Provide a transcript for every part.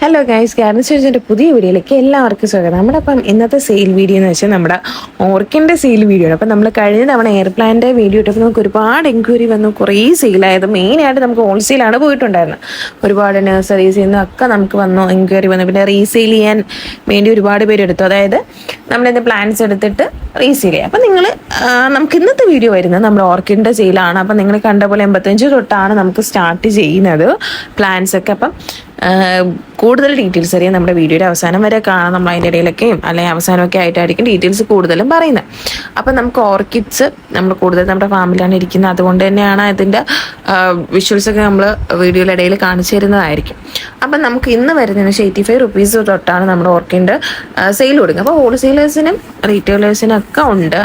Hello guys garden സ്റ്റേജിന്റെ പുതിയ വീഡിയോയിലേക്ക് എല്ലാവർക്കും സ്വാഗതം. നമ്മുടെ അപ്പം ഇന്നത്തെ സെയിൽ വീഡിയോ എന്ന് വെച്ചാൽ നമ്മുടെ ഓർക്കിന്റെ സെയിൽ വീഡിയോ ആണ്. അപ്പം നമ്മൾ കഴിഞ്ഞ തവണ എയർപ്ലാന്റെ വീഡിയോ ഇട്ടപ്പോൾ നമുക്ക് ഒരുപാട് എൻക്വയറി വന്നു. കുറേ സെയിലായത് മെയിനായിട്ട് നമുക്ക് ഹോൾസെയിലാണ് പോയിട്ടുണ്ടായിരുന്നത്. ഒരുപാട് നഴ്സറീസിൽ ഒക്കെ നമുക്ക് വന്നു എൻക്വയറി വന്നു. പിന്നെ റീസെയിൽ ചെയ്യാൻ വേണ്ടി ഒരുപാട് പേര് എടുത്തു. അതായത് നമ്മളിന്ന് പ്ലാൻസ് എടുത്തിട്ട് റീസെയിൽ ചെയ്യാം. അപ്പം നിങ്ങൾ നമുക്ക് ഇന്നത്തെ വീഡിയോ വരുന്നത് നമ്മുടെ ഓർക്കിഡിന്റെ സെയിലാണ് അപ്പം നിങ്ങൾ കണ്ട പോലെ എൺപത്തഞ്ച് തൊട്ടാണ് നമുക്ക് സ്റ്റാർട്ട് ചെയ്യുന്നത് പ്ലാൻസ് ഒക്കെ. അപ്പം കൂടുതൽ ഡീറ്റെയിൽസ് അറിയാൻ നമ്മുടെ വീഡിയോയുടെ അവസാനം വരെ കാണാം നമ്മൾ അതിന്റെ ഇടയിലൊക്കെയും അല്ലെങ്കിൽ അവസാനമൊക്കെ ആയിട്ടായിരിക്കും ഡീറ്റെയിൽസ് കൂടുതലും പറയുന്നത്. അപ്പം നമുക്ക് ഓർക്കിഡ്സ് നമ്മൾ കൂടുതൽ നമ്മുടെ ഫാമിലാണ് ഇരിക്കുന്നത്. അതുകൊണ്ട് തന്നെയാണ് അതിന്റെ വിഷ്വൽസൊക്കെ നമ്മൾ വീഡിയോയുടെ ഇടയിൽ കാണിച്ചു തരുന്നതായിരിക്കും. അപ്പം നമുക്ക് ഇന്ന് വരുന്നതിന് എയ്റ്റി ഫൈവ് റുപ്പീസ് തൊട്ടാണ് നമ്മുടെ ഓർക്കിഡ് സെയിൽ കൊടുക്കുക അപ്പോൾ ഹോൾസെയിലേഴ്സിനും റീറ്റെയിലേഴ്സിനും ഒക്കെ ഉണ്ട്.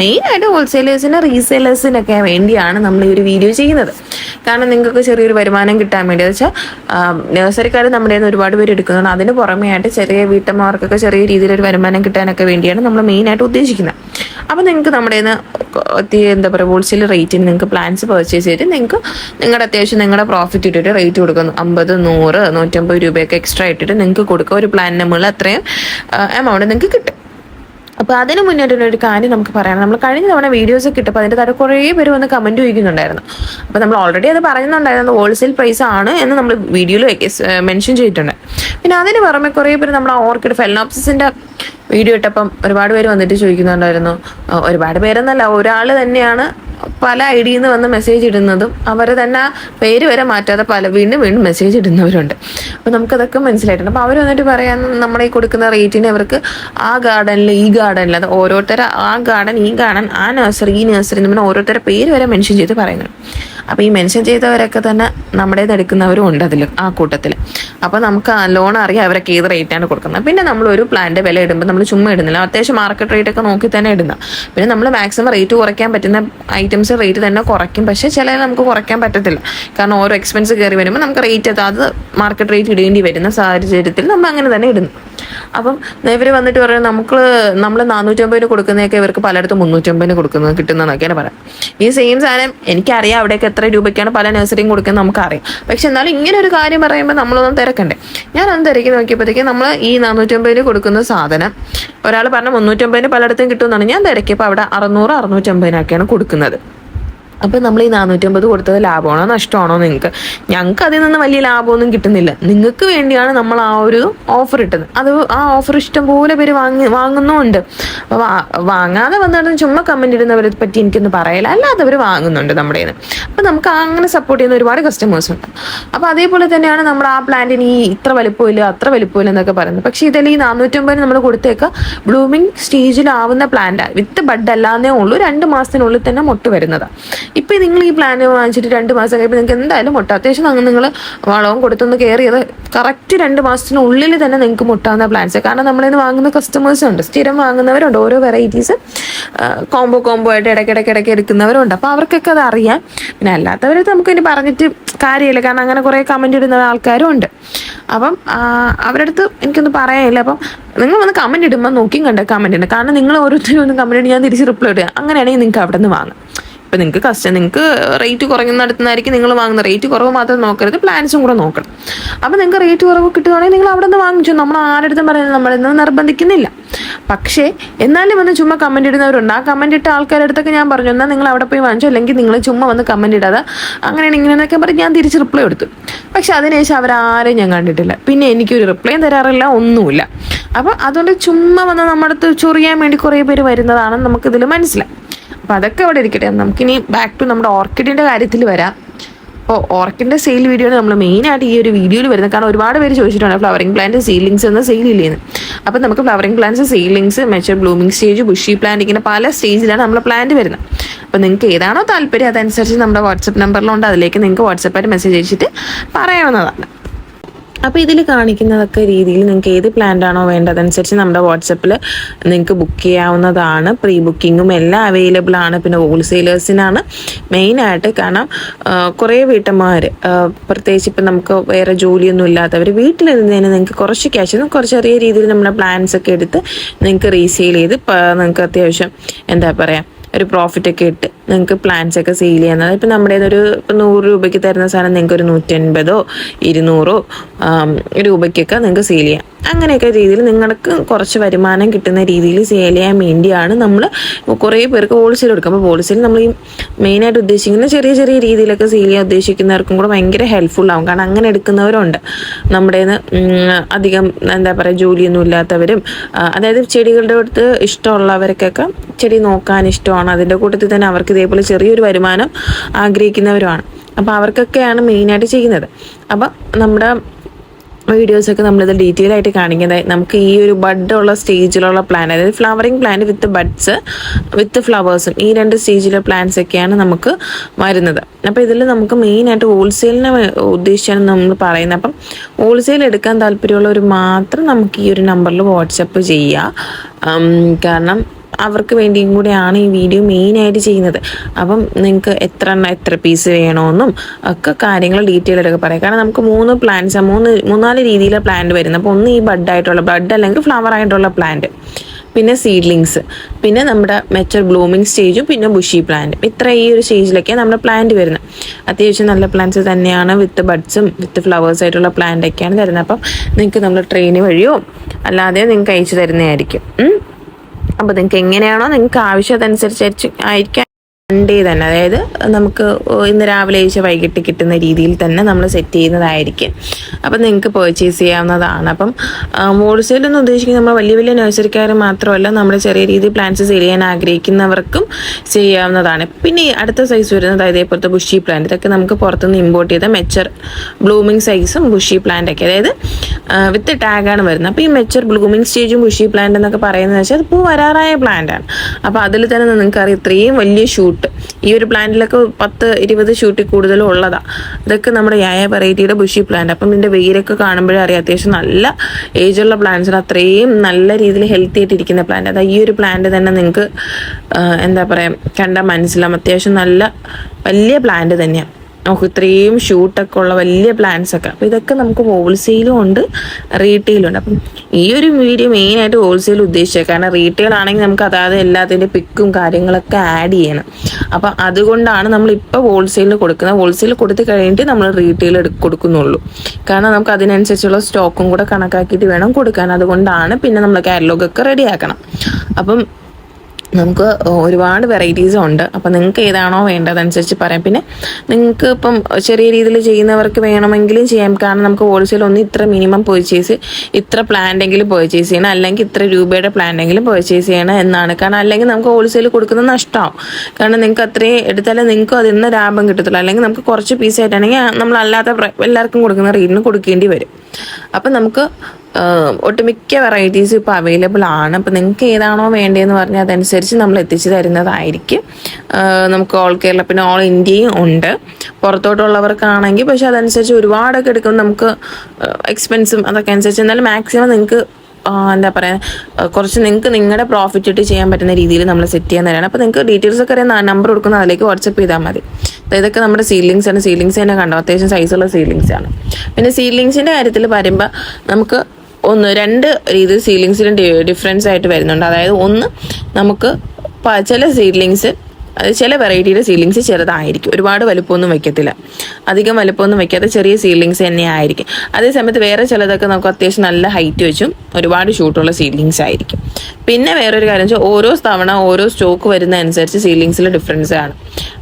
മെയിനായിട്ട് ഹോൾസെയിലേഴ്സിനും റീസെയിലേഴ്സിനൊക്കെ വേണ്ടിയാണ് നമ്മൾ ഈ ഒരു വീഡിയോ ചെയ്യുന്നത്. കാരണം നിങ്ങൾക്ക് ചെറിയൊരു വരുമാനം കിട്ടാൻ വേണ്ടി. എന്ന് വെച്ചാൽ നഴ്സറിക്കാർ നമ്മുടെ നിന്ന് ഒരുപാട് പേര് എടുക്കുന്നുണ്ട്. അതിന് പുറമേ ആയിട്ട് ചെറിയ വീട്ടമ്മമാർക്കൊക്കെ ചെറിയ രീതിയിൽ ഒരു വരുമാനം കിട്ടാനൊക്കെ വേണ്ടിയാണ് നമ്മൾ മെയിനായിട്ട് ഉദ്ദേശിക്കുന്നത്. അപ്പോൾ നിങ്ങൾക്ക് നമ്മുടെ നിന്ന് എന്താ പറയുക ഹോൾസെയിൽ റേറ്റിന് നിങ്ങൾക്ക് പ്ലാൻസ് പർച്ചേസ് ചെയ്തിട്ട് നിങ്ങൾക്ക് നിങ്ങളുടെ അത്യാവശ്യം നിങ്ങളുടെ പ്രോഫിറ്റ് ഇട്ടിട്ട് റേറ്റ് കൊടുക്കുന്നു. അമ്പത് നൂറ് നൂറ്റമ്പത് രൂപയൊക്കെ എക്സ്ട്രാ ഇട്ടിട്ട് നിങ്ങൾക്ക് കൊടുക്കുക ഒരു പ്ലാനിന് മുകളിൽ അത്രയും എമൗണ്ട് നിങ്ങൾക്ക് കിട്ടും. അപ്പോൾ അതിന് മുന്നോട്ടുള്ള ഒരു കാര്യം നമുക്ക് പറയാം. നമ്മൾ കഴിഞ്ഞ തവണ വീഡിയോസ് കിട്ടപ്പോൾ അതിന്റെ താഴെ കുറേ പേര് വന്ന് കമന്റ് ചോദിക്കുന്നുണ്ടായിരുന്നു. അപ്പോൾ നമ്മൾ ഓൾറെഡി അത് പറയുന്നുണ്ടായിരുന്നു ഹോൾസെയിൽ പ്രൈസ് ആണ് എന്ന് നമ്മൾ വീഡിയോയിൽ മെൻഷൻ ചെയ്തിട്ടുണ്ട്. പിന്നെ അതിന് പുറമെ കുറേ പേര് നമ്മൾ ഓർക്കിഡ് ഫെലനോപ്സിന്റെ വീഡിയോ ഇട്ടപ്പം ഒരുപാട് പേര് വന്നിട്ട് ചോദിക്കുന്നുണ്ടായിരുന്നു. ഒരുപാട് പേരെന്നല്ല ഒരാൾ തന്നെയാണ് പല ഐ ഡിയിൽ നിന്ന് വന്ന് മെസ്സേജ് ഇടുന്നതും അവർ തന്നെ പേര് വരെ മാറ്റാതെ പല വീണ്ടും വീണ്ടും മെസ്സേജ് ഇടുന്നവരുണ്ട്. അപ്പോൾ നമുക്കതൊക്കെ മനസ്സിലായിട്ടുണ്ട്. അപ്പോൾ അവർ വന്നിട്ട് പറയാൻ നമ്മുടെ ഈ കൊടുക്കുന്ന റേറ്റിന് അവർക്ക് ആ ഗാർഡനിൽ ഈ ഗാർഡനിൽ അത് ഓരോരുത്തരെ ആ ഗാർഡൻ ഈ ഗാർഡൻ ആ നഴ്സറി ഈ നഴ്സറി എന്ന് പറഞ്ഞാൽ ഓരോരുത്തരുടെ പേര് വരെ മെൻഷൻ ചെയ്ത് പറയുന്നുണ്ട്. അപ്പോൾ ഈ മെൻഷൻ ചെയ്തവരൊക്കെ തന്നെ നമ്മുടേത് എടുക്കുന്നവരും ഉണ്ട് അതിൽ ആ കൂട്ടത്തിൽ അപ്പോൾ നമുക്ക് ആ ലോൺ അറിയാം അവരൊക്കെ ഏത് റേറ്റാണ് കൊടുക്കുന്നത്. പിന്നെ നമ്മൾ ഒരു പ്ലാന്റെ വില ഇടുമ്പോൾ നമ്മൾ ചുമ്മാ ഇടുന്നില്ല. അത്യാവശ്യം മാർക്കറ്റ് റേറ്റ് ഒക്കെ നോക്കി തന്നെ ഇടുന്ന. പിന്നെ നമ്മൾ മാക്സിമം റേറ്റ് കുറയ്ക്കാൻ പറ്റുന്ന ഐറ്റംസ് റേറ്റ് തന്നെ കുറയ്ക്കും. പക്ഷേ ചില നമുക്ക് കുറയ്ക്കാൻ പറ്റത്തില്ല. കാരണം ഓരോ എക്സ്പെൻസ് കയറി വരുമ്പോൾ നമുക്ക് റേറ്റ് അത് മാർക്കറ്റ് റേറ്റ് ഇടേണ്ടി വരുന്ന സാഹചര്യത്തിൽ നമ്മൾ അങ്ങനെ തന്നെ ഇടുന്നു. അപ്പം ഇവർ വന്നിട്ട് പറയുന്നത് നമുക്ക് നമ്മൾ നാനൂറ്റമ്പതിന് കൊടുക്കുന്നതൊക്കെ ഇവർക്ക് പലയിടത്തും മുന്നൂറ്റമ്പതിന് കൊടുക്കുന്നത് കിട്ടുന്നതെന്നൊക്കെയാണ് പറയാം. ഈ സെയിം സാധനം എനിക്കറിയാം അവിടെയൊക്കെ എത്ര രൂപയ്ക്കാണ് പല നഴ്സറിയും കൊടുക്കുന്നത് നമുക്കറിയാം. പക്ഷെ എന്നാലും ഇങ്ങനെ ഒരു കാര്യം പറയുമ്പോൾ നമ്മളൊന്നും തിരക്കണ്ടേ. ഞാനൊന്ന് തിരക്കി നോക്കിയപ്പോഴത്തേക്കും നമ്മൾ ഈ നാനൂറ്റമ്പതിന് കൊടുക്കുന്ന സാധനം ഒരാൾ പറഞ്ഞ മുന്നൂറ്റമ്പതിന് പലയിടത്തും കിട്ടുമെന്നാണ് ഞാൻ തിരക്കിയപ്പോൾ അവിടെ അറുന്നൂറ് അറുന്നൂറ്റമ്പതിനൊക്കെയാണ് കൊടുക്കുന്നത്. അപ്പോൾ നമ്മൾ ഈ നാനൂറ്റമ്പത് കൊടുത്തത് ലാഭമാണോ? നഷ്ടമാണോ നിങ്ങൾക്ക്? ഞങ്ങൾക്ക് അതിൽ നിന്ന് വലിയ ലാഭമൊന്നും കിട്ടുന്നില്ല. നിങ്ങൾക്ക് വേണ്ടിയാണ് നമ്മൾ ആ ഒരു ഓഫർ ഇട്ടത്. അത് ആ ഓഫർ ഇഷ്ടം പോലെ പേര് വാങ്ങി വാങ്ങുന്നുമുണ്ട്. വാങ്ങാതെ വന്നിട്ട് ചുമ്മാ കമന്റ് ഇടുന്നവരെ പറ്റി എനിക്കൊന്ന് പറയില്ല അല്ലാത്തവർ വാങ്ങുന്നുണ്ട് നമ്മുടെ അപ്പൊ അപ്പോൾ നമുക്ക് അങ്ങനെ സപ്പോർട്ട് ചെയ്യുന്ന ഒരുപാട് കസ്റ്റമേഴ്സ് ഉണ്ട്. അപ്പോൾ അതേപോലെ തന്നെയാണ് നമ്മൾ ആ പ്ലാന്റിന് ഈ ഇത്ര വലിപ്പമില്ല അത്ര വലിപ്പമില്ല എന്നൊക്കെ പറയുന്നത്. പക്ഷെ ഇതിൽ ഈ നാനൂറ്റമ്പത് നമ്മൾ കൊടുത്തേക്ക ബ്ലൂമിങ് സ്റ്റേജിലാവുന്ന പ്ലാന്റ് വിത്ത് ബഡ് അല്ലാന്നേ ഉള്ളൂ. രണ്ട് മാസത്തിനുള്ളിൽ തന്നെ മുട്ട് വരുന്നതാണ് ഇപ്പം നിങ്ങൾ ഈ പ്ലാൻ വാങ്ങിച്ചിട്ട് രണ്ട് മാസം കഴിയുമ്പോൾ നിങ്ങൾക്ക് എന്തായാലും മുട്ട. അത്യാവശ്യം അങ്ങ് നിങ്ങൾ വളവും കൊടുത്തൊന്ന് കയറിയത് കറക്റ്റ് രണ്ട് മാസത്തിനുള്ളിൽ തന്നെ നിങ്ങൾക്ക് മുട്ടാവുന്ന പ്ലാൻസ് കാരണം നമ്മളിന്ന് വാങ്ങുന്ന കസ്റ്റമേഴ്സ് ഉണ്ട്. സ്ഥിരം വാങ്ങുന്നവരുണ്ട്. ഓരോ വെറൈറ്റീസ് കോംബോ കോംബോ ആയിട്ട് ഇടയ്ക്കിടയ്ക്ക് ഇടയ്ക്ക് എടുക്കുന്നവരുണ്ട്. അപ്പോൾ അവർക്കൊക്കെ അത് അറിയാം. പിന്നെ അല്ലാത്തവർ നമുക്ക് ഇനി പറഞ്ഞിട്ട് കാര്യമില്ല. കാരണം അങ്ങനെ കുറേ കമന്റ് ഇടുന്ന ആൾക്കാരും ഉണ്ട്. അപ്പം അവരടുത്ത് അവരുടെ അടുത്ത് എനിക്കൊന്നും പറയാനില്ല. അപ്പം നിങ്ങൾ വന്ന് കമന്റ് ഇടുമ്പോൾ നോക്കിയും കണ്ട കമന്റ് ഉണ്ട് കാരണം നിങ്ങൾ ഓരോരുത്തരും ഒന്ന് കമന്റ് ഇടും ഞാൻ തിരിച്ച് റിപ്ലൈ ഇടുക. അങ്ങനെയാണെങ്കിൽ നിങ്ങൾക്ക് അവിടെ നിന്ന് വാങ്ങാം. ഇപ്പം നിങ്ങൾക്ക് കസ്റ്റം നിങ്ങൾക്ക് റേറ്റ് കുറഞ്ഞിടത്തുനിന്നായിരിക്കും നിങ്ങൾ വാങ്ങുന്ന റേറ്റ് കുറവ് മാത്രം നോക്കരുത് പ്ലാൻസും കൂടെ നോക്കണം. അപ്പോൾ നിങ്ങൾക്ക് റേറ്റ് കുറവ് കിട്ടുകയാണെങ്കിൽ നിങ്ങൾ അവിടെ നിന്ന് വാങ്ങിച്ചു. നമ്മൾ ആരുടെ പറയുന്നത് നമ്മളിൽ നിന്ന് നിർബന്ധിക്കുന്നില്ല. പക്ഷേ എന്നാലും വന്ന് ചുമ്മാ കമന്റ് ഇടുന്നവരുണ്ട്. ആ കമന്റ് ഇട്ട ആൾക്കാരുടെ അടുത്തൊക്കെ ഞാൻ പറഞ്ഞു എന്നാൽ നിങ്ങൾ അവിടെ പോയി വാങ്ങിച്ചു. അല്ലെങ്കിൽ നിങ്ങൾ ചുമ്മാ വന്ന് കമന്റ് ഇടാതെ അങ്ങനെയാണ് ഇങ്ങനെയൊക്കെ പറഞ്ഞ് ഞാൻ തിരിച്ച് റിപ്ലൈ കൊടുത്തു. പക്ഷെ അതിനുശേഷം അവരാരും ഞാൻ കണ്ടിട്ടില്ല. പിന്നെ എനിക്കൊരു റിപ്ലൈയും തരാറില്ല ഒന്നുമില്ല. അപ്പോൾ അതുകൊണ്ട് ചുമ്മാ വന്ന് നമ്മുടെ അടുത്ത് ചൊറിയാൻ വേണ്ടി കുറേ പേര് വരുന്നതാണെന്ന് നമുക്കിതിൽ മനസ്സിലായി അപ്പോൾ അതൊക്കെ അവിടെ ഇരിക്കട്ടെ. നമുക്കിനി ബാക്ക് ടു നമ്മുടെ ഓർക്കിഡിന്റെ കാര്യത്തിൽ വരാം. അപ്പോൾ ഓർക്കിഡിന്റെ സെയിൽ വീഡിയോ നമ്മൾ മെയിനായിട്ട് ഈ ഒരു വീഡിയോയിൽ വരുന്നത്. കാരണം ഒരുപാട് പേര് ചോദിച്ചിട്ടുണ്ട് ഫ്ലവറിംഗ് പ്ലാന്റ് സീലിങ്സ് എന്ന സെയിൽ ഇല്ലേന്ന്. അപ്പോൾ നമുക്ക് flowering plants seedlings mature blooming stage bushy plant ഇങ്ങനെ പല സ്റ്റേജിലാണ് നമ്മൾ പ്ലാന്റ് വരുന്നത്. അപ്പോൾ നിങ്ങൾക്ക് ഏതാണോ താല്പര്യം അതനുസരിച്ച് നമ്മുടെ വാട്സപ്പ് നമ്പറിലുണ്ട് അതിലേക്ക് നിങ്ങൾക്ക് വാട്സപ്പായിട്ട് മെസ്സേജ് അയച്ചിട്ട് പറയാവുന്നതാണ്. അപ്പോൾ ഇതിൽ കാണിക്കുന്നതൊക്കെ രീതിയിൽ നിങ്ങൾക്ക് ഏത് പ്ലാന്റ് ആണോ വേണ്ടതനുസരിച്ച് നമ്മുടെ വാട്സപ്പിൽ നിങ്ങൾക്ക് ബുക്ക് ചെയ്യാവുന്നതാണ്. പ്രീ ബുക്കിങ്ങും എല്ലാം അവൈലബിൾ ആണ്. പിന്നെ ഹോൾസെയിലേഴ്സിനാണ് മെയിനായിട്ട് കാരണം കുറേ വീട്ടമ്മമാർ പ്രത്യേകിച്ച് ഇപ്പം നമുക്ക് വേറെ ജോലിയൊന്നും ഇല്ലാത്തവർ വീട്ടിലിരുന്നതിന് നിങ്ങൾക്ക് കുറച്ച് ക്യാഷ് കുറച്ച് ചെറിയ രീതിയിൽ നമ്മുടെ പ്ലാൻസ് ഒക്കെ എടുത്ത് നിങ്ങൾക്ക് റീസെയിൽ ചെയ്ത് നിങ്ങൾക്ക് അത്യാവശ്യം എന്താ പറയുക ഒരു പ്രോഫിറ്റ് ഒക്കെ ഇട്ട് നിങ്ങൾക്ക് പ്ലാൻസ് ഒക്കെ സെയിൽ ചെയ്യുന്നത് ഇപ്പം നമ്മുടെ ഒരു നൂറ് രൂപയ്ക്ക് തരുന്ന സാധനം നിങ്ങൾക്ക് ഒരു നൂറ്റൻപതോ ഇരുന്നൂറോ രൂപയ്ക്കൊക്കെ നിങ്ങൾക്ക് സെയിൽ ചെയ്യാം. അങ്ങനെയൊക്കെ രീതിയിൽ നിങ്ങൾക്ക് കുറച്ച് വരുമാനം കിട്ടുന്ന രീതിയിൽ സെയിൽ ചെയ്യാൻ വേണ്ടിയാണ് നമ്മൾ കുറേ പേർക്ക് ഹോൾസെയിൽ കൊടുക്കും അപ്പോൾ ഹോൾസെയിൽ നമ്മൾ ഈ മെയിനായിട്ട് ഉദ്ദേശിക്കുന്ന ചെറിയ ചെറിയ രീതിയിലൊക്കെ സെയിൽ ചെയ്യാൻ ഉദ്ദേശിക്കുന്നവർക്കും കൂടെ ഭയങ്കര ഹെൽപ്ഫുൾ ആവും. കാരണം അങ്ങനെ എടുക്കുന്നവരുണ്ട്. നമ്മുടെ അധികം എന്താ പറയുക ജോലിയൊന്നും ഇല്ലാത്തവരും അതായത് ചെടികളുടെ അടുത്ത് ഇഷ്ടമുള്ളവർക്കൊക്കെ ചെടി നോക്കാൻ ഇഷ്ടമാണ്. അതിന്റെ കൂട്ടത്തിൽ തന്നെ അവർക്ക് ഇതേപോലെ ചെറിയൊരു വരുമാനം ആഗ്രഹിക്കുന്നവരുമാണ്. അപ്പോൾ അവർക്കൊക്കെയാണ് മെയിനായിട്ട് ചെയ്യുന്നത്. അപ്പം നമ്മുടെ വീഡിയോസൊക്കെ നമ്മളിത് ഡീറ്റെയിൽ ആയിട്ട് കാണിക്കുന്നത്. നമുക്ക് ഈ ഒരു ബഡ് ഉള്ള സ്റ്റേജിലുള്ള പ്ലാൻ അതായത് flowering plant with buds with ഫ്ലവേഴ്സും ഈ രണ്ട് സ്റ്റേജിലെ പ്ലാന്റ്സ് ഒക്കെയാണ് നമുക്ക് വരുന്നത്. അപ്പോൾ ഇതിൽ നമുക്ക് മെയിനായിട്ട് ഹോൾസെയിലിനെ ഉദ്ദേശിച്ചാണ് നമ്മൾ പറയുന്നത്. അപ്പം ഹോൾസെയിൽ എടുക്കാൻ താല്പര്യമുള്ളവർ മാത്രം നമുക്ക് ഈ ഒരു നമ്പറിൽ വാട്സപ്പ് ചെയ്യുക കാരണം അവർക്ക് വേണ്ടിയും കൂടെയാണ് ഈ വീഡിയോ മെയിനായിട്ട് ചെയ്യുന്നത്. അപ്പം നിങ്ങൾക്ക് എത്ര എണ്ണം എത്ര പീസ് വേണമെന്നും ഒക്കെ കാര്യങ്ങൾ ഡീറ്റെയിൽ ആയിട്ടൊക്കെ പറയാം. കാരണം നമുക്ക് മൂന്ന് പ്ലാന്റ്സ് മൂന്ന് മൂന്നാൽ രീതിയിലെ പ്ലാന്റ് വരുന്നത്. അപ്പോൾ ഒന്ന് ഈ ബഡ് ആയിട്ടുള്ള ബഡ് അല്ലെങ്കിൽ ഫ്ലവർ ആയിട്ടുള്ള പ്ലാന്റ് പിന്നെ സീഡ്ലിങ്സ് പിന്നെ നമ്മുടെ മെച്ചർ ബ്ലൂമിങ് സ്റ്റേജും പിന്നെ ബുഷി പ്ലാന്റ് ഇത്ര ഈ ഒരു സ്റ്റേജിലൊക്കെയാണ് നമ്മുടെ പ്ലാന്റ് വരുന്നത്. അത്യാവശ്യം നല്ല പ്ലാന്റ്സ് തന്നെയാണ് വിത്ത് ബഡ്സും വിത്ത് ഫ്ലവേഴ്സ് ആയിട്ടുള്ള പ്ലാന്റ് ഒക്കെയാണ് തരുന്നത്. അപ്പം നിങ്ങൾക്ക് നമ്മൾ ട്രെയിൻ വഴിയോ അല്ലാതെയോ നിങ്ങൾക്ക് അയച്ചു തരുന്നതായിരിക്കും. അപ്പോൾ നിങ്ങൾക്ക് എങ്ങനെയാണോ നിങ്ങൾക്ക് ആവശ്യം അതനുസരിച്ച് ആയിരിക്കാം. ഡേ തന്നെ. അതായത് നമുക്ക് ഇന്ന് രാവിലെ അയച്ച വൈകിട്ട് കിട്ടുന്ന രീതിയിൽ തന്നെ നമ്മൾ സെറ്റ് ചെയ്യുന്നതായിരിക്കും. അപ്പം നിങ്ങൾക്ക് പർച്ചേസ് ചെയ്യാവുന്നതാണ്. അപ്പം ഹോൾസെയിൽ എന്ന് ഉദ്ദേശിക്കുന്നത് നമ്മൾ വലിയ വലിയ നഴ്സറിക്കാർ മാത്രമല്ല നമ്മൾ ചെറിയ രീതിയിൽ പ്ലാന്റ്സ് സെയിൽ ചെയ്യാൻ ആഗ്രഹിക്കുന്നവർക്കും ചെയ്യാവുന്നതാണ്. പിന്നെ അടുത്ത സൈസ് വരുന്നത് ഇതേപോലത്തെ ബുഷി പ്ലാന്റ് ഇതൊക്കെ നമുക്ക് പുറത്തുനിന്ന് ഇമ്പോർട്ട് ചെയ്ത മെച്ചർ ബ്ലൂമിങ് സൈസും ബുഷി പ്ലാന്റ് ഒക്കെ. അതായത് വിത്ത് ടാഗാണ് വരുന്നത്. അപ്പോൾ ഈ മെച്ചർ ബ്ലൂമിങ് സ്റ്റേജും ബുഷി പ്ലാന്റ് എന്നൊക്കെ പറയുന്നത് വെച്ചാൽ അത് പൂ വരാറായ പ്ലാന്റ് ആണ്. അപ്പോൾ അതിൽ തന്നെ നിങ്ങൾക്കറിയാം ഇത്രയും വലിയ ഷൂട്ട് ഈ ഒരു പ്ലാന്റിലൊക്കെ പത്ത് ഇരുപത് ഷൂട്ടിൽ കൂടുതലും ഉള്ളതാണ് ഇതൊക്കെ നമ്മുടെ യായ വെറൈറ്റിയുടെ ബുഷി പ്ലാന്റ്. അപ്പം ഇതിന്റെ വെയിലൊക്കെ കാണുമ്പോഴേ അറിയാം. അത്യാവശ്യം നല്ല ഏജുള്ള പ്ലാന്റ്സിന് അത്രയും നല്ല രീതിയിൽ ഹെൽത്തി ആയിട്ട് ഇരിക്കുന്ന പ്ലാന്റ് അതാ ഈ ഒരു പ്ലാന്റ് തന്നെ നിങ്ങൾക്ക് എന്താ പറയുക കണ്ടാൽ മനസ്സിലാവും. അത്യാവശ്യം നല്ല വലിയ പ്ലാന്റ് തന്നെയാണ് നമുക്ക് ഇത്രയും ഷൂട്ടൊക്കെ ഉള്ള വലിയ പ്ലാൻസ് ഒക്കെ. അപ്പോൾ ഇതൊക്കെ നമുക്ക് ഹോൾസെയിലും ഉണ്ട് റീറ്റെയിലും ഉണ്ട്. അപ്പം ഈ ഒരു വീഡിയോ മെയിനായിട്ട് ഹോൾസെയിൽ ഉദ്ദേശിച്ചത്. കാരണം റീറ്റെയിൽ ആണെങ്കിൽ നമുക്ക് അതായത് എല്ലാത്തിന്റെ പിക്കും കാര്യങ്ങളൊക്കെ ആഡ് ചെയ്യണം. അപ്പം അതുകൊണ്ടാണ് നമ്മൾ ഇപ്പോൾ ഹോൾസെയിലിൽ കൊടുക്കുന്നത്. ഹോൾസെയിൽ കൊടുത്ത് കഴിഞ്ഞിട്ട് നമ്മൾ റീറ്റെയിൽ കൊടുക്കുന്നുള്ളൂ. കാരണം നമുക്ക് അതിനനുസരിച്ചുള്ള സ്റ്റോക്കും കൂടെ കണക്കാക്കിയിട്ട് വേണം കൊടുക്കാൻ. അതുകൊണ്ടാണ് പിന്നെ നമ്മൾ കാറ്റലോഗൊക്കെ റെഡിയാക്കണം അപ്പം നമുക്ക് ഒരുപാട് വെറൈറ്റീസ് ഉണ്ട്. അപ്പം നിങ്ങൾക്ക് ഏതാണോ വേണ്ടതനുസരിച്ച് പറയാം. പിന്നെ നിങ്ങൾക്ക് ഇപ്പം ചെറിയ രീതിയിൽ ചെയ്യുന്നവർക്ക് വേണമെങ്കിലും ചെയ്യാം. കാരണം നമുക്ക് ഹോൾസെയിൽ ഒന്ന് ഇത്ര മിനിമം പർച്ചേസ് ഇത്ര പ്ലാന്റെങ്കിലും പർച്ചേസ് ചെയ്യണം. അല്ലെങ്കിൽ ഇത്ര രൂപയുടെ പ്ലാന്റെങ്കിലും പർച്ചേസ് ചെയ്യണം എന്നാണ്. കാരണം അല്ലെങ്കിൽ നമുക്ക് ഹോൾസെയിൽ കൊടുക്കുന്നത് നഷ്ടമാവും കാരണം നിങ്ങൾക്ക് അത്രയും എടുത്താലേ നിങ്ങൾക്ക് അതിൽ നിന്ന് ലാഭം കിട്ടത്തുള്ളൂ. അല്ലെങ്കിൽ നമുക്ക് കുറച്ച് പീസ് ആയിട്ടാണെങ്കിൽ നമ്മൾ എല്ലാവർക്കും കൊടുക്കുന്ന റേറ്റിന് കൊടുക്കേണ്ടി വരും. അപ്പം നമുക്ക് ഒട്ടുമിക്ക വെറൈറ്റീസ് ഇപ്പോൾ അവൈലബിൾ ആണ്. അപ്പോൾ നിങ്ങൾക്ക് ഏതാണോ വേണ്ടതെന്ന് പറഞ്ഞാൽ അതനുസരിച്ച് നമ്മൾ എത്തിച്ചു തരുന്നതായിരിക്കും. നമുക്ക് ഓൾ കേരള പിന്നെ ഓൾ ഇന്ത്യയും ഉണ്ട്. പുറത്തോട്ടുള്ളവർക്കാണെങ്കിൽ പക്ഷെ അതനുസരിച്ച് ഒരുപാടൊക്കെ എടുക്കും നമുക്ക് എക്സ്പെൻസും അതൊക്കെ അനുസരിച്ച് എന്നാലും മാക്സിമം നിങ്ങൾക്ക് എന്താ പറയുക കുറച്ച് നിങ്ങൾക്ക് നിങ്ങളുടെ പ്രോഫിറ്റ് ഇട്ട് ചെയ്യാൻ പറ്റുന്ന രീതിയിൽ നമ്മൾ സെറ്റ് ചെയ്യാൻ തരാണ്. അപ്പോൾ നിങ്ങൾക്ക് ഡീറ്റെയിൽസ് ഒക്കെ അറിയാൻ നമ്പർ കൊടുക്കുന്ന അതിലേക്ക് വാട്സപ്പ് ചെയ്താൽ മതി. ഇതൊക്കെ നമ്മുടെ സീലിങ്സ് ആണ്. സീലിങ്സ് തന്നെ കണ്ടോ? അത്യാവശ്യം സൈസുള്ള സീലിങ്സ് ആണ്. പിന്നെ സീലിങ്സിന്റെ കാര്യത്തിൽ വരുമ്പോൾ നമുക്ക് ഒന്ന് രണ്ട് രീതിയിൽ സീലിങ്സിലും ഡിഫറൻസ് ആയിട്ട് വരുന്നുണ്ട്. അതായത് ഒന്ന് നമുക്ക് ചില സീലിങ്സ് ചില വെറൈറ്റിയുടെ സീലിങ്സ് ചെറുതായിരിക്കും. ഒരുപാട് വലുപ്പമൊന്നും വയ്ക്കത്തില്ല. അധികം വലുപ്പമൊന്നും വയ്ക്കാത്ത ചെറിയ സീലിങ്സ് തന്നെ ആയിരിക്കും. അതേ സമയത്ത് വേറെ ചിലതൊക്കെ നമുക്ക് അത്യാവശ്യം നല്ല ഹൈറ്റ് വെച്ചും ഒരുപാട് ഷൂട്ടുള്ള സീലിങ്സ് ആയിരിക്കും. പിന്നെ വേറൊരു കാര്യം വെച്ചാൽ ഓരോ തവണ ഓരോ സ്റ്റോക്ക് വരുന്ന അനുസരിച്ച് സീലിങ്സിൽ ഡിഫറൻസ് ആണ്.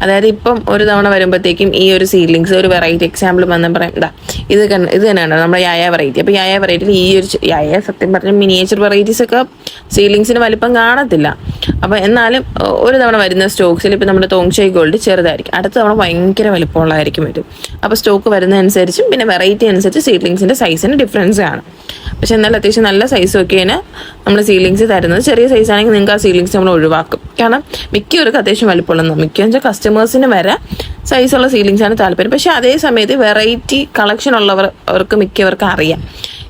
അതായത് ഇപ്പം ഒരു തവണ വരുമ്പോഴത്തേക്കും ഈ ഒരു സീലിങ്സ് ഒരു വെറൈറ്റി എക്സാമ്പിൾ വന്ന് പറയാം. ഇതാ ഇത് ഇത് തന്നെയാണ് നമ്മുടെ യായ വെറൈറ്റി അപ്പോൾ യായ വെറൈറ്റിയിൽ ഈ ഒരു യായ സത്യം പറഞ്ഞ മിനിയേച്ചർ വെറൈറ്റീസ് ഒക്കെ സീലിങ്സിന് വലിപ്പം കാണത്തില്ല. അപ്പോൾ എന്നാലും ഒരു തവണ വരുന്ന സ്റ്റോക്സിൽ ഇപ്പം നമ്മുടെ തോങ്ഷൈ ഗോൾഡ് ചെറുതായിരിക്കും. അടുത്ത തവണ ഭയങ്കര വലിപ്പമുള്ളതായിരിക്കും വരും. അപ്പോൾ സ്റ്റോക്ക് വരുന്നതനുസരിച്ചും പിന്നെ വെറൈറ്റി അനുസരിച്ച് സീലിങ്സിന്റെ സൈസിന് ഡിഫറൻസ് ആണ്. പക്ഷെ എന്നാൽ അത്യാവശ്യം നല്ല സൈസ് ഒക്കെയാണ് നമ്മൾ സീലിങ്സ് തരുന്നത്. ചെറിയ സൈസ് ആണെങ്കിൽ നിങ്ങൾക്ക് ആ സീലിങ്സ് നമ്മൾ ഒഴിവാക്കും. കാരണം മിക്കവർക്ക് അത്യാവശ്യം വലിപ്പമുള്ള മിക്ക വെച്ചാൽ കസ്റ്റമേഴ്സിന് വരെ സൈസുള്ള സീലിങ്സ് ആണ് താല്പര്യം. പക്ഷെ അതേ സമയത്ത് വെറൈറ്റി കളക്ഷൻ ഉള്ളവർ അവർക്ക് മിക്കവർക്കും അറിയാം.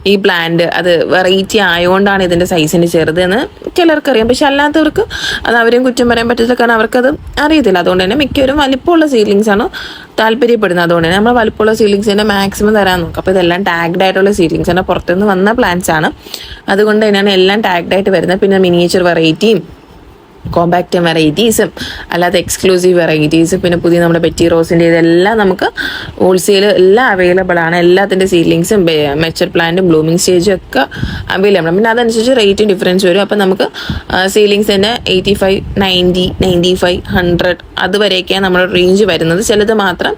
ഈ പ്ലാന്റ് അത് വെറൈറ്റി ആയതുകൊണ്ടാണ് ഇതിന്റെ സൈസിന് ചെറുതെന്ന് ചിലർക്കറിയാം. പക്ഷെ അല്ലാത്തവർക്ക് അത് അവരെയും കുറ്റം പറയാൻ പറ്റില്ല കാരണം അവർക്കത് അറിയത്തില്ല. അതുകൊണ്ട് തന്നെ മിക്കവരും വലിപ്പമുള്ള സീലിങ്സ് ആണ് താല്പര്യപ്പെടുന്നത്. അതുകൊണ്ട് തന്നെ നമ്മൾ വലിപ്പമുള്ള സീലിങ്സ് തന്നെ മാക്സിമം തരാൻ നോക്കും. അപ്പോൾ ഇതെല്ലാം ടാഗ്ഡ് ആയിട്ടുള്ള സീലിങ്സ് ആണ്. പുറത്തുനിന്ന് വന്ന പ്ലാന്റ്സ് ആണ്. അതുകൊണ്ട് തന്നെയാണ് എല്ലാം ടാഗ്ഡ് ആയിട്ട് വരുന്നത്. പിന്നെ മിനിയേച്ചർ വെറൈറ്റിയും കോമ്പാക്റ്റ് വെറൈറ്റീസും അല്ലാതെ എക്സ്ക്ലൂസീവ് വെറൈറ്റീസ് പിന്നെ പുതിയ നമ്മുടെ ബെറ്റി റോസിന്റെ ഇതെല്ലാം നമുക്ക് ഹോൾസെയിൽ എല്ലാം അവൈലബിൾ ആണ്. എല്ലാത്തിന്റെ സീലിങ്സും മെച്ചർ പ്ലാന്റും ബ്ലൂമിങ് സ്റ്റേജും ഒക്കെ അവൈലബിൾ ആണ്. പിന്നെ അതനുസരിച്ച് റേറ്റും ഡിഫറൻസ് വരും. അപ്പം നമുക്ക് സീലിങ്സ് തന്നെ eighty five ninety ninety five hundred അതുവരെയൊക്കെയാണ് നമ്മുടെ റേഞ്ച് വരുന്നത്. ചിലത് മാത്രം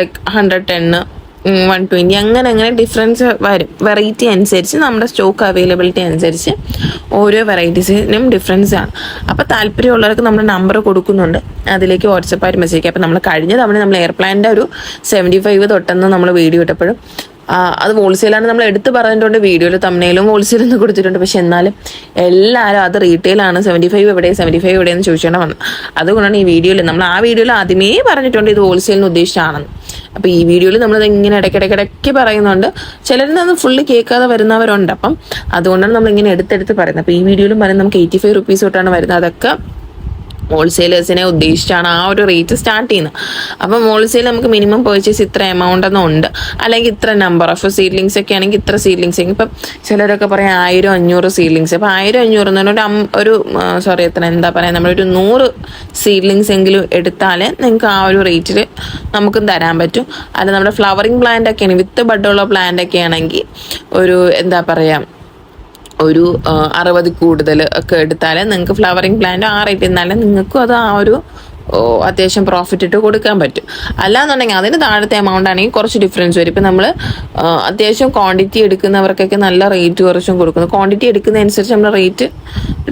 ലൈക്ക് ഹൺഡ്രഡ് ടെന്ന് വൺ ട്വന്റി അങ്ങനെ അങ്ങനെ ഡിഫറൻസ് വരും വെറൈറ്റി അനുസരിച്ച് നമ്മുടെ സ്റ്റോക്ക് അവൈലബിലിറ്റി അനുസരിച്ച് ഓരോ വെറൈറ്റീസിനും ഡിഫറൻസ് ആണ്. അപ്പോൾ താല്പര്യമുള്ളവർക്ക് നമ്മൾ നമ്പർ കൊടുക്കുന്നുണ്ട്. അതിലേക്ക് വാട്സപ്പായിട്ട് മെസ്സേജ് അപ്പോൾ നമ്മൾ കഴിഞ്ഞ തവണ നമ്മൾ എയർപ്ലാനിന്റെ ഒരു സെവന്റി ഫൈവ് തൊട്ടെന്ന് നമ്മൾ വീഡിയോ ഇട്ടപ്പോഴും അത് ഹോൾസെയിലാണ് നമ്മൾ എടുത്ത് പറഞ്ഞിട്ടുണ്ട് വീഡിയോയിൽ തമ്മനയിലും ഹോൾസെയിൽ എന്ന് കൊടുത്തിട്ടുണ്ട്. പക്ഷെ എന്നാലും എല്ലാവരും അത് റീറ്റെയിലാണ് സെവന്റി ഫൈവ് എവിടെ സെവന്റി ഫൈവ് എവിടെയെന്ന് ചോദിച്ചുകൊണ്ട് വന്നത് അതുകൊണ്ടാണ് ഈ വീഡിയോയിൽ നമ്മൾ ആ വീഡിയോയിൽ ആദ്യമേ പറഞ്ഞിട്ടുണ്ട് ഇത് ഹോൾസെയിലിന് ഉദ്ദേശിച്ചാണെന്ന്. അപ്പോൾ ഈ വീഡിയോയിൽ നമ്മളത് ഇങ്ങനെ ഇടയ്ക്കിടയ്ക്കിടയ്ക്ക് പറയുന്നുണ്ട്. ചിലരിൽ നിന്ന് ഫുള്ള് കേൾക്കാതെ വരുന്നവരുണ്ട്. അപ്പം അതുകൊണ്ടാണ് നമ്മൾ ഇങ്ങനെ എടുത്തെടുത്ത് പറയുന്നത്. അപ്പോൾ ഈ വീഡിയോയിലും പറയുന്നത് നമുക്ക് എയ്റ്റി ഫൈവ് റുപ്പീസ് തൊട്ടാണ് വരുന്നത്. അതൊക്കെ ഹോൾസെയിലേഴ്സിനെ ഉദ്ദേശിച്ചാണ് ആ ഒരു റേറ്റ് സ്റ്റാർട്ട് ചെയ്യുന്നത്. അപ്പം ഹോൾസെയിൽ നമുക്ക് മിനിമം പേർച്ചേസ് ഇത്ര എമൗണ്ട് എന്നുണ്ട് അല്ലെങ്കിൽ ഇത്ര നമ്പർ ഓഫ് സീഡ്ലിങ്സ് ഒക്കെ ആണെങ്കിൽ ഇത്ര സീഡ്ലിങ്സ് ഇപ്പം ചിലരൊക്കെ പറയാം ആയിരം അഞ്ഞൂറ് സീഡ്ലിങ്സ് അപ്പം ആയിരം അഞ്ഞൂറ് എന്ന് പറഞ്ഞാൽ ഒരു ഒരു സോറി എത്ര എന്താ പറയുക നമ്മളൊരു നൂറ് സീഡ്ലിങ്സ് എങ്കിലും എടുത്താലേ നിങ്ങൾക്ക് ആ ഒരു റേറ്റിൽ നമുക്ക് തരാൻ പറ്റും. അല്ല നമ്മുടെ ഫ്ലവറിങ് പ്ലാന്റ് ഒക്കെയാണ് വിത്ത് ബഡുള്ള പ്ലാന്റ് ഒക്കെ ആണെങ്കിൽ ഒരു എന്താ പറയുക ഒരു അറുപത് കൂടുതൽ ഒക്കെ എടുത്താൽ നിങ്ങൾക്ക് ഫ്ലവറിങ് പ്ലാന്റ് ആ റേറ്റ് എന്നാലും നിങ്ങൾക്കും അത് ആ ഒരു അത്യാവശ്യം പ്രോഫിറ്റ് ഇട്ട് കൊടുക്കാൻ പറ്റും. അല്ലാന്നുണ്ടെങ്കിൽ അതിന് താഴത്തെ എമൗണ്ട് ആണെങ്കിൽ കുറച്ച് ഡിഫറൻസ് വരും. ഇപ്പം നമ്മൾ അത്യാവശ്യം ക്വാണ്ടിറ്റി എടുക്കുന്നവർക്കൊക്കെ നല്ല റേറ്റ് കുറച്ചും കൊടുക്കുന്നു. ക്വാണ്ടിറ്റി എടുക്കുന്നതനുസരിച്ച് നമ്മൾ റേറ്റ്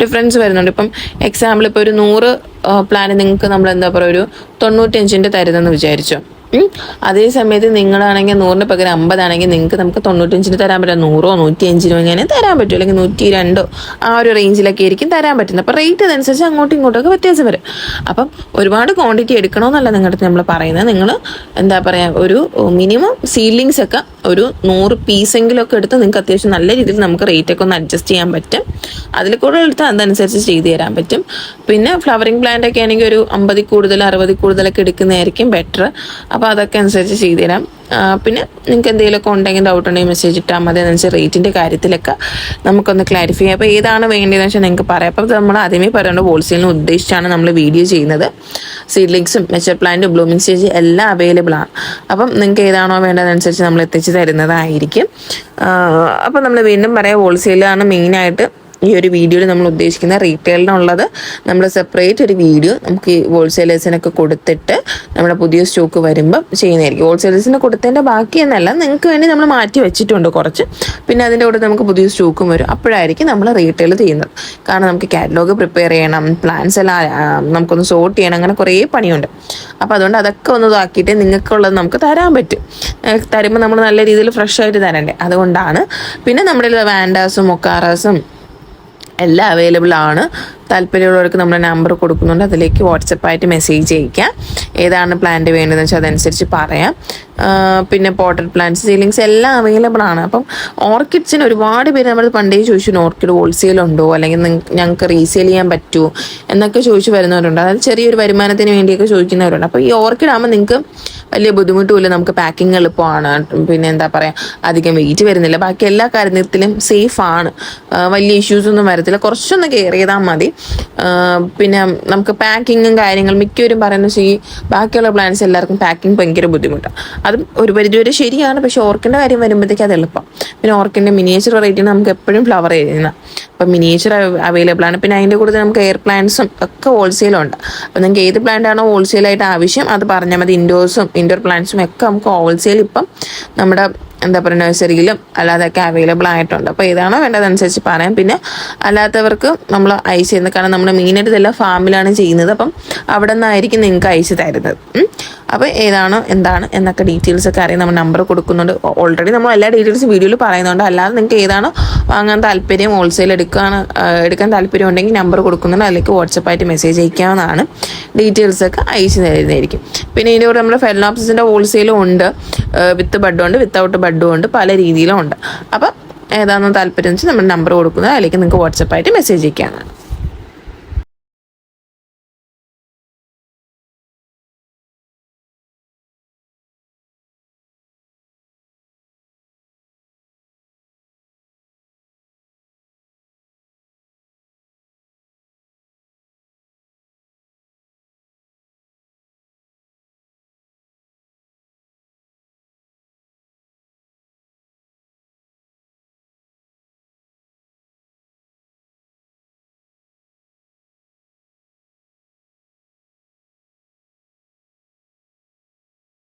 ഡിഫറൻസ് വരുന്നുണ്ട്. ഇപ്പം എക്സാമ്പിൾ ഇപ്പോൾ ഒരു നൂറ് പ്ലാൻ നിങ്ങൾക്ക് നമ്മൾ എന്താ പറയുക ഒരു തൊണ്ണൂറ്റഞ്ചിന്റെ തരുന്നെന്ന് വിചാരിച്ചോ. അതേ സമയത്ത് നിങ്ങളാണെങ്കിൽ നൂറിന് പകരം അമ്പതാണെങ്കിൽ നിങ്ങൾക്ക് നമുക്ക് തൊണ്ണൂറ്റഞ്ചിന് തരാൻ പറ്റും നൂറോ നൂറ്റി അഞ്ചിനോ ഇങ്ങനെ തരാൻ പറ്റും? അല്ലെങ്കിൽ നൂറ്റി രണ്ടോ ആ ഒരു റേഞ്ചിലൊക്കെ ആയിരിക്കും തരാൻ പറ്റുന്നത്. അപ്പോൾ റേറ്റ് അതനുസരിച്ച് അങ്ങോട്ടും ഇങ്ങോട്ടൊക്കെ വ്യത്യാസം വരും. അപ്പം ഒരുപാട് ക്വാണ്ടിറ്റി എടുക്കണമെന്നല്ല നിങ്ങളുടെ നമ്മൾ പറയുന്നത്. നിങ്ങൾ എന്താ പറയുക ഒരു മിനിമം സീലിങ്സ് ഒക്കെ ഒരു നൂറ് പീസെങ്കിലും ഒക്കെ എടുത്ത് നിങ്ങൾക്ക് അത്യാവശ്യം നല്ല രീതിയിൽ നമുക്ക് റേറ്റ് ഒക്കെ ഒന്ന് അഡ്ജസ്റ്റ് ചെയ്യാൻ പറ്റും. അതിൽ കൂടുതൽ എടുത്ത് അതനുസരിച്ച് ചെയ്തു തരാൻ പറ്റും. പിന്നെ ഫ്ലവറിങ് പ്ലാന്റ് ഒക്കെ ആണെങ്കിൽ ഒരു അമ്പതിൽ കൂടുതൽ അറുപതിൽ കൂടുതലൊക്കെ എടുക്കുന്നതായിരിക്കും ബെറ്റർ അപ്പോൾ അതൊക്കെ അനുസരിച്ച് ചെയ്തു തരാം പിന്നെ നിങ്ങൾക്ക് എന്തെങ്കിലുമൊക്കെ ഉണ്ടെങ്കിൽ ഡൗട്ട് ഉണ്ടെങ്കിൽ മെസ്സേജ് ഇട്ടാൽ മതി. അതനുസരിച്ച് റേറ്റിന്റെ കാര്യത്തിലൊക്കെ നമുക്കൊന്ന് ക്ലാരിഫൈ ചെയ്യാം. അപ്പോൾ ഏതാണ് വേണ്ടതെന്ന് വെച്ചാൽ നിങ്ങൾക്ക് പറയാം. അപ്പോൾ നമ്മൾ ആദ്യമേ പറയുന്നത് ഹോൾസെയിലിന് ഉദ്ദേശിച്ചാണ് നമ്മൾ വീഡിയോ ചെയ്യുന്നത്. സീഡ്ലിങ്സും മെച്ചർ പ്ലാന്റും ബ്ലൂമിങ് സ്റ്റേജ് എല്ലാം അവൈലബിൾ ആണ്. അപ്പം നിങ്ങൾക്ക് ഏതാണോ വേണ്ടതനുസരിച്ച് നമ്മൾ എത്തിച്ചു തരുന്നതായിരിക്കും. അപ്പം നമ്മൾ വീണ്ടും പറയാം ഹോൾസെയിലാണ് മെയിനായിട്ട് ഈ ഒരു വീഡിയോയിൽ നമ്മൾ ഉദ്ദേശിക്കുന്ന റീറ്റെയിലിനുള്ളത് നമ്മൾ സെപ്പറേറ്റ് ഒരു വീഡിയോ നമുക്ക് ഈ ഹോൾസെയിലേഴ്സിനൊക്കെ കൊടുത്തിട്ട് നമ്മുടെ പുതിയ സ്റ്റോക്ക് വരുമ്പോൾ ചെയ്യുന്നതായിരിക്കും. ഹോൾസെയിലേഴ്സിന് കൊടുത്തതിന്റെ ബാക്കി എന്നല്ല നിങ്ങൾക്ക് വേണ്ടി നമ്മൾ മാറ്റി വെച്ചിട്ടുണ്ട് കുറച്ച്. പിന്നെ അതിന്റെ കൂടെ നമുക്ക് പുതിയ സ്റ്റോക്കും വരും. അപ്പോഴായിരിക്കും നമ്മൾ റീറ്റെയിൽ ചെയ്യുന്നത്. കാരണം നമുക്ക് കാറ്റലോഗ് പ്രിപ്പയർ ചെയ്യണം പ്ലാൻസ് എല്ലാം നമുക്കൊന്ന് സോർട്ട് ചെയ്യണം അങ്ങനെ കുറേ പണിയുണ്ട്. അപ്പോൾ അതുകൊണ്ട് അതൊക്കെ ഒന്ന് ഇതാക്കിയിട്ട് നിങ്ങൾക്കുള്ളത് നമുക്ക് തരാൻ പറ്റും. തരുമ്പോൾ നമ്മൾ നല്ല രീതിയിൽ ഫ്രഷ് ആയിട്ട് തരണ്ടേ. അതുകൊണ്ടാണ്. പിന്നെ നമ്മുടെ വാൻഡാസും മൊക്കാറാസും എല്ലാം അവൈലബിൾ ആണ്. താല്പര്യമുള്ളവർക്ക് നമ്മുടെ നമ്പർ കൊടുക്കുന്നുണ്ട്. അതിലേക്ക് വാട്സപ്പായിട്ട് മെസ്സേജ് അയക്കാം. ഏതാണ് പ്ലാന്റ് വേണ്ടതെന്ന് വെച്ചാൽ അതനുസരിച്ച് പറയാം. പിന്നെ പോട്ടഡ് പ്ലാന്റ്സ് സീലിങ്സ് എല്ലാം അവൈലബിൾ ആണ്. അപ്പം ഓർക്കിഡ്സിന് ഒരുപാട് പേര് നമ്മൾ പണ്ടേ ചോദിച്ചു ഓർക്കിഡ് ഹോൾസെയിൽ ഉണ്ടോ? അല്ലെങ്കിൽ ഞങ്ങൾക്ക് റീസെയിൽ ചെയ്യാൻ പറ്റുമോ എന്നൊക്കെ ചോദിച്ചു വരുന്നവരുണ്ട്. അതായത് ചെറിയൊരു വരുമാനത്തിന് വേണ്ടിയൊക്കെ ചോദിക്കുന്നവരുണ്ട്. അപ്പോൾ ഈ ഓർക്കിഡ് ആകുമ്പോൾ നിങ്ങൾക്ക് വലിയ ബുദ്ധിമുട്ടുമില്ല. നമുക്ക് പാക്കിംഗ് എളുപ്പമാണ്. പിന്നെ എന്താ പറയുക അധികം വെയിറ്റ് വരുന്നില്ല. ബാക്കി എല്ലാ കാര്യത്തിലും സേഫ് ആണ്. വലിയ ഇഷ്യൂസ് ഒന്നും വരത്തില്ല. കുറച്ചൊന്ന് കെയർ ചെയ്താൽ മതി. പിന്നെ നമുക്ക് പാക്കിങ്ങും കാര്യങ്ങളും മിക്കവരും പറയുന്ന വെച്ചാൽ ഈ ബാക്കിയുള്ള പ്ലാന്റ്സ് എല്ലാവർക്കും പാക്കിംഗ് ഭയങ്കര ബുദ്ധിമുട്ടാണ് അതും ഒരു പരിധി വരെ ശരിയാണ് പക്ഷെ ഓർക്കിന്റെ കാര്യം വരുമ്പോഴത്തേക്ക് അത് എളുപ്പം. പിന്നെ ഓർക്കിന്റെ മിനിയേച്ചർ വെറൈറ്റി നമുക്ക് എപ്പോഴും ഫ്ലവർ ചെയ്യുന്ന. അപ്പം മിനിയേച്ചർ അവൈലബിൾ ആണ്. പിന്നെ അതിന്റെ കൂടെ നമുക്ക് എയർ പ്ലാന്റ്സും ഒക്കെ ഹോൾസെയിലുണ്ട് അപ്പം നിങ്ങൾക്ക് ഏത് പ്ലാന്റ് ആണോ ഹോൾസെയിലായിട്ട് ആവശ്യം അത് പറഞ്ഞാൽ മതി. ഇൻഡോർസും ഇൻഡോർ പ്ലാന്റ്സും ഒക്കെ നമുക്ക് ഹോൾസെയിൽ ഇപ്പം നമ്മുടെ എന്താ പറയുക നഴ്സറിയിലും അല്ലാതെയൊക്കെ അവൈലബിൾ ആയിട്ടുണ്ട് അപ്പോൾ ഏതാണോ വേണ്ടതനുസരിച്ച് പറയാം. പിന്നെ അല്ലാത്തവർക്ക് നമ്മൾ അയച്ചു തരുന്നത് കാരണം നമ്മൾ മെയിനായിട്ട് ഇതെല്ലാം ഫാമിലാണ് ചെയ്യുന്നത്. അപ്പം അവിടെ നിന്നായിരിക്കും നിങ്ങൾക്ക് അയച്ചു തരുന്നത്. അപ്പോൾ ഏതാണോ എന്താണ് എന്നൊക്കെ ഡീറ്റെയിൽസ് ഒക്കെ അറിയാൻ നമ്മൾ നമ്പർ കൊടുക്കുന്നുണ്ട്. ഓൾറെഡി നമ്മൾ എല്ലാ ഡീറ്റെയിൽസും വീഡിയോയിൽ പറയുന്നുണ്ട്. അല്ലാതെ നിങ്ങൾക്ക് ഏതാണോ വാങ്ങാൻ താല്പര്യം ഹോൾസെയിൽ എടുക്കാൻ എടുക്കാൻ താല്പര്യം ഉണ്ടെങ്കിൽ നമ്പർ കൊടുക്കുന്നുണ്ട്. അതിലേക്ക് വാട്സപ്പായിട്ട് മെസ്സേജ് അയക്കാവുന്നതാണ്. ഡീറ്റെയിൽസൊക്കെ അയച്ചു തരുന്നതായിരിക്കും. പിന്നെ ഇതിന്റെ കൂടെ നമ്മുടെ ഫെലനോപ്സിന്റെ ഹോൾസെയിലും ഉണ്ട്. വിത്ത് ബഡും ഉണ്ട് വിത്തൗട്ട് ബഡും ഉണ്ട് പല രീതിയിലും ഉണ്ട്. അപ്പം ഏതാണെന്ന് താല്പര്യം വെച്ചാൽ നമ്മൾ നമ്പർ കൊടുക്കുന്നത് അതിലേക്ക് നിങ്ങൾക്ക് വാട്സപ്പായിട്ട് മെസ്സേജ് അയക്കാവുന്നതാണ്.